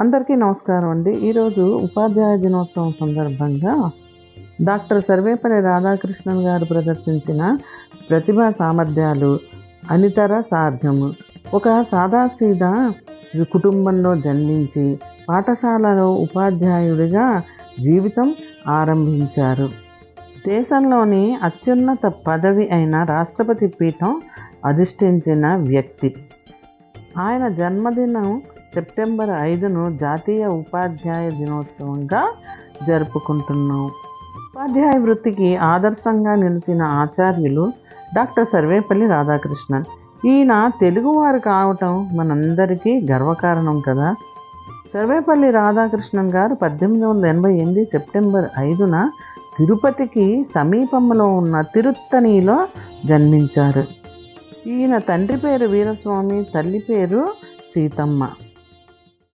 అందరికీ నమస్కారం అండి. ఈరోజు ఉపాధ్యాయ దినోత్సవం సందర్భంగా డాక్టర్ సర్వేపల్లి రాధాకృష్ణన్ గారు ప్రదర్శించిన ప్రతిభా సామర్థ్యాలు అనితర సాధ్యము. ఒక సాదాసీదా కుటుంబంలో జన్మించి పాఠశాలలో ఉపాధ్యాయుడిగా జీవితం ఆరంభించారు. దేశంలోని అత్యున్నత పదవి అయిన రాష్ట్రపతి పీఠం అధిష్ఠించిన వ్యక్తి. ఆయన జన్మదినం సెప్టెంబర్ ఐదును జాతీయ ఉపాధ్యాయ దినోత్సవంగా జరుపుకుంటున్నాం. ఉపాధ్యాయ వృత్తికి ఆదర్శంగా నిలిచిన ఆచార్యులు డాక్టర్ సర్వేపల్లి రాధాకృష్ణన్. ఈయన తెలుగువారు కావటం మనందరికీ గర్వకారణం కదా. సర్వేపల్లి రాధాకృష్ణన్ గారు పద్దెనిమిది వందల ఎనభై ఎనిమిది సెప్టెంబర్ ఐదున తిరుపతికి సమీపంలో ఉన్న తిరుత్తణిలో జన్మించారు. ఈయన తండ్రి పేరు వీరస్వామి తల్లి పేరు సీతమ్మ.